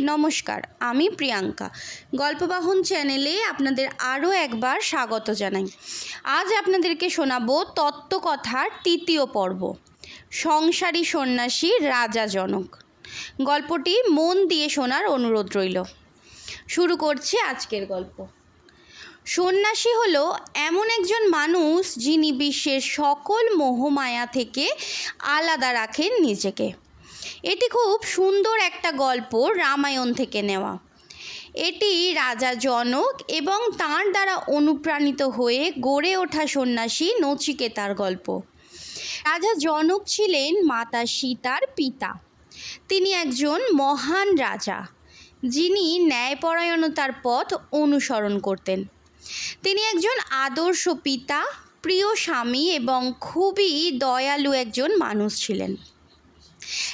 নমস্কার, আমি প্রিয়াঙ্কা। গল্পবাহন চ্যানেলে আপনাদের আরও একবার স্বাগত জানাই। আজ আপনাদেরকে শোনাবো তত্ত্বকথার তৃতীয় পর্ব, সংসারী সন্ন্যাসী রাজা জনক। গল্পটি মন দিয়ে শোনার অনুরোধ রইল। শুরু করছি আজকের গল্প। সন্ন্যাসী হল এমন একজন মানুষ যিনি বিশ্বের সকল মোহমায়া থেকে আলাদা রাখেন নিজেকে। এটি খুব সুন্দর একটা গল্প রামায়ণ থেকে নেওয়া। এটি রাজা জনক এবং তার দ্বারা অনুপ্রাণিত হয়ে গড়ে ওঠা সন্ন্যাসী নচিকেতার গল্প। রাজা জনক ছিলেন মাতা সীতার পিতা। তিনি একজন মহান রাজা, যিনি ন্যায়পরায়ণতার পথ অনুসরণ করতেন। তিনি একজন আদর্শ পিতা, প্রিয় স্বামী এবং খুবই দয়ালু একজন মানুষ ছিলেন।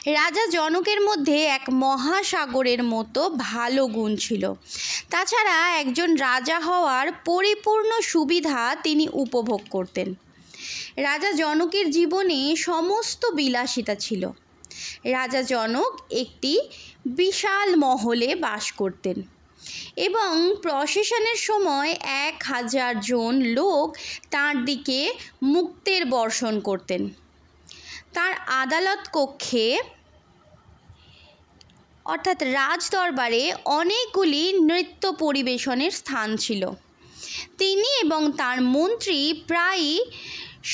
রাজা জনকের মধ্যে এক মহাসাগরের মতো ভালো গুণ ছিল। তাছাড়া একজন রাজা হওয়ার পরিপূর্ণ সুবিধা তিনি উপভোগ করতেন। রাজা জনকের জীবনে সমস্ত বিলাসিতা ছিল। রাজা জনক একটি বিশাল মহলে বাস করতেন এবং প্রসেশনের সময় এক হাজার জন লোক তার দিকে মুক্তের বর্ষণ করতেন। তার আদালত কক্ষে, অর্থাৎ রাজ দরবারে অনেকগুলি নৃত্য পরিবেশনের স্থান ছিল। তিনি এবং তার মন্ত্রী প্রায়ই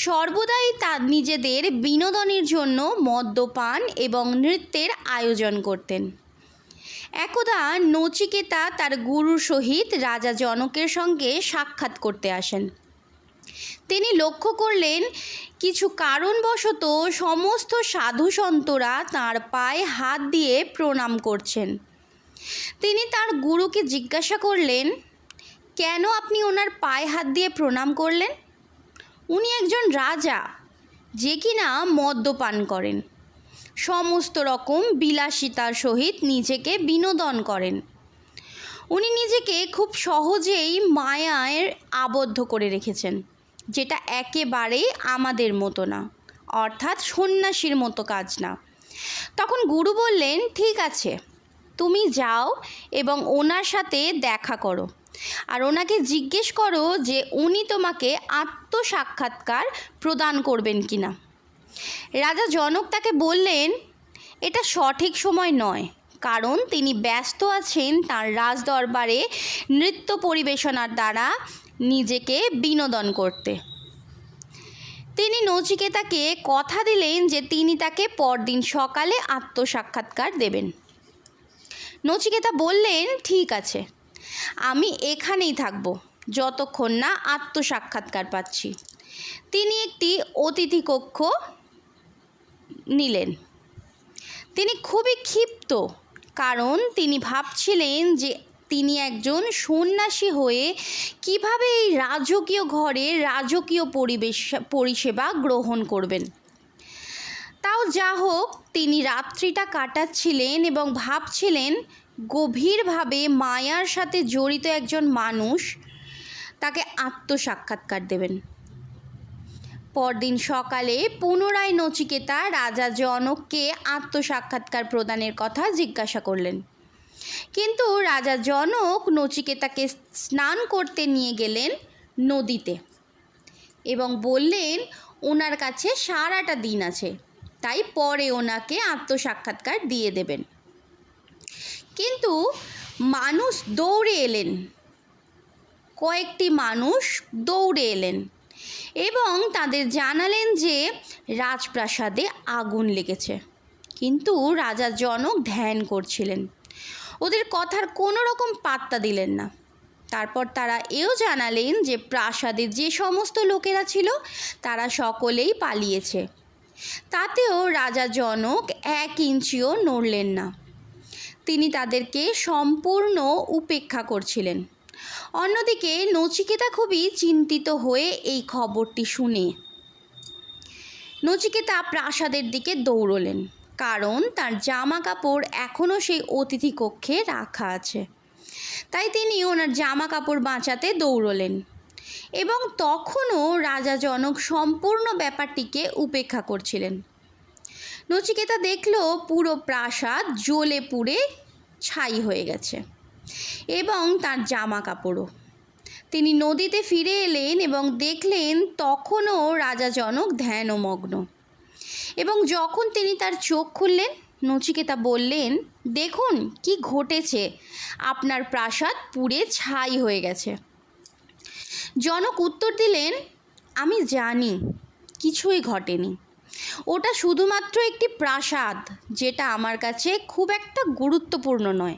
সর্বদাই তার নিজেদের বিনোদনের জন্য মদ্যপান এবং নৃত্যের আয়োজন করতেন। একদা নচিকেতা তার গুরুর সহিত রাজা জনকের সঙ্গে সাক্ষাৎ করতে আসেন। তিনি লক্ষ্য করলেন, কিছু কারণবশত সমস্ত সাধু সন্তরা তাঁর পায়ে হাত দিয়ে প্রণাম করছেন। তিনি তার গুরুকে জিজ্ঞাসা করলেন, কেন আপনি ওনার পায়ে হাত দিয়ে প্রণাম করলেন? উনি একজন রাজা, যে কিনা মদ্যপান করেন। সমস্ত রকম বিলাসিতার সহিত নিজেকে বিনোদন করেন। উনি নিজেকে খুব সহজেই মায়ায় আবদ্ধ করে রেখেছেন, যেটা একেবারেই আমাদের মতো না, অর্থাৎ সন্ন্যাসীর মতো কাজ না। তখন গুরু বললেন, ঠিক আছে, তুমি যাও এবং ওনার সাথে দেখা করো। আর ওনাকে জিজ্ঞেস করো যে উনি তোমাকে আত্মসাক্ষাৎকার প্রদান করবেন কি না রাজা জনক তাকে বললেন, এটা সঠিক সময় নয়। কারণ তিনি ব্যস্ত আছেন তার রাজদরবারে নৃত্য পরিবেশনার দ্বারা নিজেকে বিনোদন করতে। তিনি নচিকেতাকে কথা দিলেন যে তিনি তাকে পরদিন সকালে আত্মসাক্ষাৎকার দেবেন। নচিকেতা বললেন, ঠিক আছে, আমি এখানেই থাকব, যতক্ষণ না আত্মসাক্ষাৎকার পাচ্ছি। তিনি একটি অতিথি কক্ষ নিলেন। তিনি খুবই ক্ষিপ্ত কারণ তিনি ভাবছিলেন যে তিনি একজন সন্ন্যাসী হয়ে কীভাবে এই রাজকীয় ঘরে রাজকীয় পরিবেশ, পরিষেবা গ্রহণ করবেন। তাও যা হোক, তিনি রাত্রিটা কাটাচ্ছিলেন এবং ভাবছিলেন গভীরভাবে মায়ার সাথে জড়িত একজন মানুষ তাকে আত্মসাক্ষাৎকার দেবেন। পরদিন সকালে পুনরায় নচিকেতা রাজা জনককে আত্মসাক্ষাৎকার প্রদানের কথা জিজ্ঞাসা করলেন। কিন্তু রাজা জনক নচিকেতাকে স্নান করতে নিয়ে গেলেন নদীতে এবং বললেন, ওনার কাছে সারাটা দিন আছে, তাই পরে ওনাকে আত্মসাক্ষাৎকার দিয়ে দেবেন। কিন্তু মানুষ দৌড়ে এলেন। কয়েকটি মানুষ দৌড়ে এলেন। এবং তাদের জানালেন যে রাজপ্রাসাদে আগুন লেগেছে। কিন্তু রাজা জনক ধ্যান করছিলেন। ওদের কথার কোনো রকম পাত্তা দিলেন না। তারপর তারা এও জানালেন যে প্রাসাদে যে সমস্ত লোকেরা ছিল, তারা সকলেই পালিয়েছে। তাতেও রাজা জনক এক ইঞ্চিও নড়লেন না। তিনি তাদেরকে সম্পূর্ণ উপেক্ষা করছিলেন। অন্যদিকে নচিকেতা খুবই চিন্তিত হয়ে এই খবরটি শুনে। নচিকেতা প্রাসাদের দিকে দৌড়লেন, কারণ তার জামা কাপড় এখনও সেই অতিথি কক্ষে রাখা আছে। তাই তিনি ওনার জামা কাপড় বাঁচাতে দৌড়লেন এবং তখনও রাজা জনক সম্পূর্ণ ব্যাপারটিকে উপেক্ষা করছিলেন। নচিকেতা দেখল পুরো প্রাসাদ জ্বলে পুড়ে ছাই হয়ে গেছে। এবং তার জামা কাপড়ও তিনি নদীতে ফিরে এলেন এবং দেখলেন তখনও রাজা জনক ধ্যানমগ্ন এবং যখন তিনি তার চোখ খুললেন, নচিকেতা বললেন, দেখুন কি ঘটেছে। আপনার প্রাসাদ পুড়ে ছাই হয়ে গেছে। জনক উত্তর দিলেন, আমি জানি, কিছুই ঘটেনি। ওটা শুধুমাত্র একটি প্রাসাদ, যেটা আমার কাছে খুব একটা গুরুত্বপূর্ণ নয়।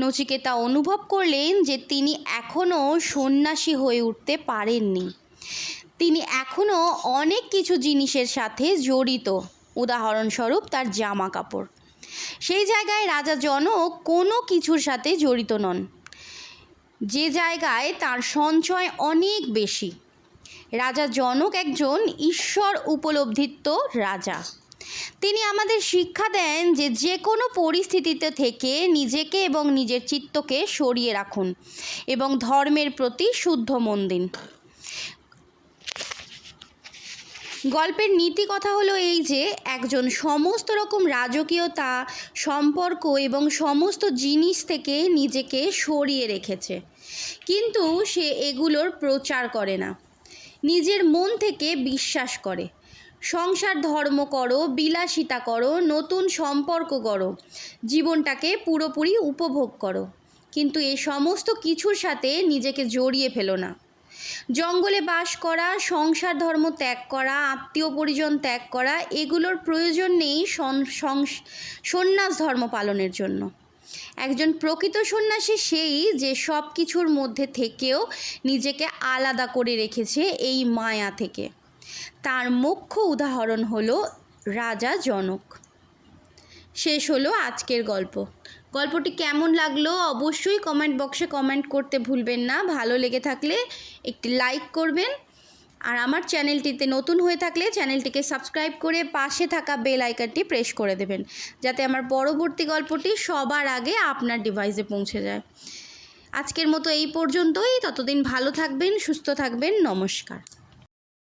নচিকেতা অনুভব করলেন যে তিনি এখনও সন্ন্যাসী হয়ে উঠতে পারেননি। তিনি এখনও অনেক কিছু জিনিসের সাথে জড়িত। উদাহরণস্বরূপ তার জামা কাপড় সেই জায়গায় রাজা জনক কোনো কিছুর সাথে জড়িত নন। যে জায়গায় তার সঞ্চয় অনেক বেশি। রাজা জনক একজন ঈশ্বর উপলব্ধিত্ব রাজা। তিনি আমাদের শিক্ষা দেন যে যে কোনো পরিস্থিতিতে থেকে নিজেকে এবং নিজের চিত্তকে সরিয়ে রাখুন এবং ধর্মের প্রতি শুদ্ধ মন দিন। গল্পের নীতি কথা হলো এই যে, একজন সমস্ত রকম রাজকীয়তা, সম্পর্ক এবং সমস্ত জিনিস থেকে নিজেকে সরিয়ে রেখেছে। কিন্তু সে এগুলোর প্রচার করে না। নিজের মন থেকে বিশ্বাস করে। সংসার ধর্ম করো, বিলাসিতা করো, নতুন সম্পর্ক করো জীবনটাকে পুরোপুরি উপভোগ করো। কিন্তু এই সমস্ত কিছুর সাথে নিজেকে জড়িয়ে ফেলো না। জঙ্গলে বাস করা, সংসার ধর্ম ত্যাগ করা, আত্মীয় পরিজন ত্যাগ করা, এগুলোর প্রয়োজন নেই সন্ন্যাস ধর্ম পালনের জন্য। একজন প্রকৃত সন্ন্যাসী সেই যে সব কিছুর মধ্যে থেকেও নিজেকে আলাদা করে রেখেছে এই মায়া থেকে। তার মুখ্য উদাহরণ হলো রাজা জনক। শেষ হলো আজকের গল্প। গল্পটি কেমন লাগল অবশ্যই কমেন্ট বক্সে কমেন্ট করতে ভুলবেন না। ভালো লেগে থাকলে একটি লাইক করবেন। আর আমার চ্যানেলটিতে নতুন হয়ে থাকলে চ্যানেলটিকে সাবস্ক্রাইব করে পাশে থাকা বেল আইকনটি প্রেস করে দেবেন। যাতে আমার পরবর্তী গল্পটি সবার আগে আপনার ডিভাইসে পৌঁছে যায়। আজকের মতো এই পর্যন্তই। ততদিন ভালো থাকবেন, সুস্থ থাকবেন। নমস্কার।